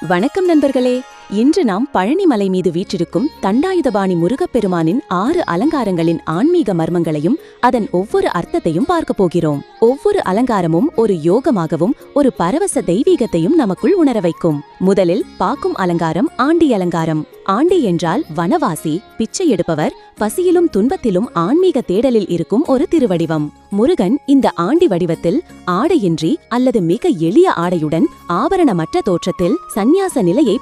வணக்கம் நண்பர்களே. இன்று நாம் பழனிமலை மீது வீற்றிருக்கும் தண்டாயுதபாணி முருகப்பெருமானின் ஆறு அலங்காரங்களின் ஆன்மீக மர்மங்களையும் அதன் ஒவ்வொரு அர்த்தத்தையும் பார்க்கப் போகிறோம். ஒவ்வொரு அலங்காரமும் ஒரு யோகமாகவும் ஒரு பரவச தெய்வீகத்தையும் நமக்குள் உணர வைக்கும். முதலில் பாக்கும் அலங்காரம் ஆண்டி அலங்காரம். ஆண்டி என்றால் வனவாசி பிச்சை எடுப்பவர் பசியிலும் துன்பத்திலும் ஆன்மீக தேடலில் இருக்கும் ஒரு திருவடிவம். முருகன் இந்த ஆண்டி வடிவத்தில் ஆடையின்றி அல்லது மிக எளிய ஆடையுடன் ஆபரணமற்ற தோற்றத்தில் சந்நியாச நிலையை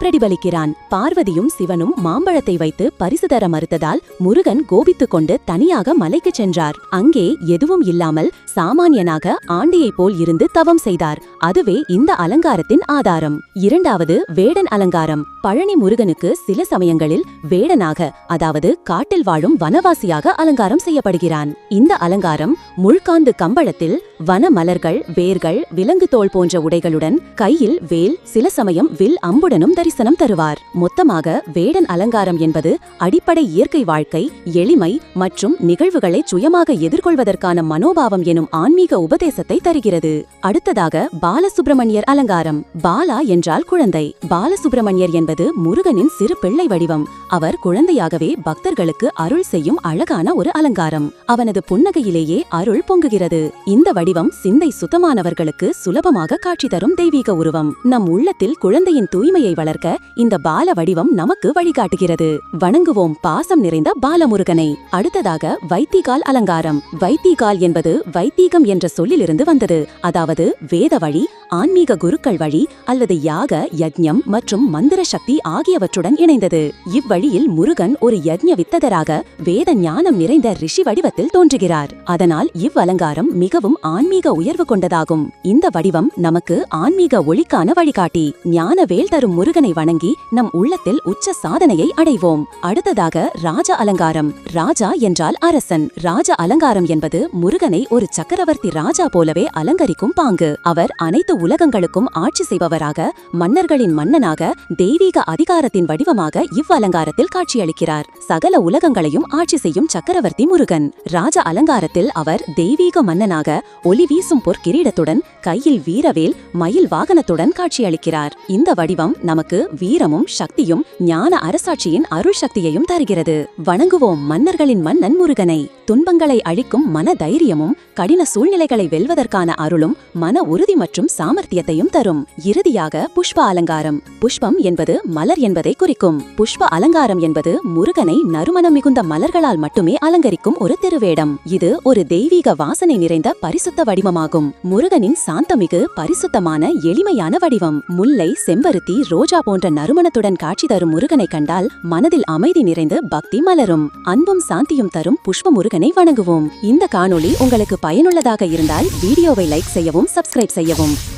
பிரதிபலிக்கிறான் பார்வதியும் சிவனும் மாம்பழத்தை வைத்து பரிசு தர மறுத்ததால் முருகன் கோபித்துக் கொண்டு தனியாக மலைக்கு சென்றார். அங்கே எதுவும் இல்லாமல் சாமானியனாக ஆண்டியைப் போல் இருந்து தவம் செய்தார். அதுவே இந்த அலங்காரத்தின் ஆதாரம். இரண்டாவது வேடன் அலங்காரம். பழனி முருகனுக்கு சில சமயங்களில் வேடனாக அதாவது காட்டில் வாழும் வனவாசியாக அலங்காரம் செய்யப்படுகிறான். இந்த அலங்காரம் முழ்காந்து கம்பளத்தில் வன மலர்கள் வேர்கள் விலங்கு தோல் போன்ற உடைகளுடன் கையில் வேல் சில சமயம் வில் அம்புடனும் தரிசனம் தருவார். மொத்தமாக வேடன் அலங்காரம் என்பது அடிப்படை இயற்கை வாழ்க்கை எளிமை மற்றும் நிகழ்வுகளை சுயமாக எதிர்கொள்வதற்கான மனோபாவம் எனும் ஆன்மீக உபதேசத்தை தருகிறது. அடுத்ததாக பாலசுப்பிரமணியர் அலங்காரம். பாலா என்றால் குழந்தை. பாலசுப்பிரமணியர் என்பது முருகனின் சிறு பிள்ளை வடிவம். அவர் குழந்தையாகவே பக்தர்களுக்கு அருள் செய்யும் அழகான ஒரு அலங்காரம். அவனது புன்னகையிலேயே அருள் பொங்குகிறது. இந்த வடிவம் சிந்தை சுத்தமானவர்களுக்கு சுலபமாக காட்சி தரும் தெய்வீக உருவம். நம் உள்ளத்தில் குழந்தையின் தூய்மையை வளர்க்க இந்த பால வடிவம் நமக்கு வழிகாட்டுகிறது. வணங்குவோம் பாசம் நிறைந்த பாலமுருகனை. அடுத்ததாக வைத்திகால் அலங்காரம். வைத்திகால் என்பது வைத்தீகம் என்ற சொல்லிலிருந்து வந்தது. அதாவது வேத வழி ஆன்மீக குருக்கள் வழி அல்லது யாக யஜ்ஞம் மற்றும் மந்திர சக்தி ஆகியவற்றுடன் இணைந்தது. இவ்வழியில் முருகன் ஒரு யஜ்ஞ வித்ததராக வேத ஞானம் நிறைந்த ரிஷி வடிவத்தில் தோன்றுகிறார். அதனால் இவ்வலங்காரம் மிகவும் ஆன்மீக உயர்வு கொண்டதாகும். இந்த வடிவம் நமக்கு ஆன்மீக ஒளிக்கான வழிகாட்டி. ஞான வேல் தரும் முருகனை வணங்கி நம் உள்ளத்தில் உச்ச சாதனையை அடைவோம். அடுத்ததாக ராஜ அலங்காரம். ராஜா என்றால் அரசன். ராஜ அலங்காரம் என்பது முருகனை ஒரு சக்கரவர்த்தி ராஜா போலவே அலங்கரிக்கும் பாங்கு. அவர் அனைத்து உலகங்களுக்கும் ஆட்சி செய்பவராக மன்னர்களின் மன்னனாக தெய்வீக அதிகாரத்தின் வடிவமாக இவ்வலங்காரத்தில் காட்சியளிக்கிறார். சகல உலகங்களையும் ஆட்சி செய்யும் சக்கரவர்த்தி முருகன். ராஜ அலங்காரத்தில் அவர் தெய்வீக மன்னனாக ஒளி வீசும் பொற்கிரீடத்துடன் கையில் வீரவேல் மயில் வாகனத்துடன் காட்சியளிக்கிறார். இந்த வடிவம் நமக்கு வீரமும் சக்தியும் ஞான அரசாட்சியின் அருள் சக்தியையும் தருகிறது. வணங்குவோம் மன்னர்களின் மன்னன் முருகனை. துன்பங்களை அழிக்கும் மன தைரியமும் கடின சூழ்நிலைகளை வெல்வதற்கான அருளும் மன உறுதி மற்றும் சாமர்த்தியத்தையும் தரும். இறுதியாக புஷ்ப அலங்காரம். புஷ்பம் என்பது மலர் என்பதை குறிக்கும். புஷ்ப அலங்காரம் என்பது முருகனை நறுமணம் மிகுந்த மலர்களால் மட்டுமே அலங்கரிக்கும் ஒரு திருவேடம். இது ஒரு தெய்வீக வாசனை நிறைந்த பரிசுத்த வடிவமாகும். முருகனின் சாந்தமிகு பரிசுத்தமான எளிமையான வடிவம். முல்லை செம்பருத்தி ரோஜா போன்ற நறுமணத்துடன் காட்சி தரும் முருகனை கண்டால் மனதில் அமைதி நிறைந்து பக்தி மலரும். அன்பும் சாந்தியும் தரும் புஷ்ப முருகன் வணங்குவோம். இந்த காணொளி உங்களுக்கு பயனுள்ளதாக இருந்தால் வீடியோவை லைக் செய்யவும் சப்ஸ்கிரைப் செய்யவும்.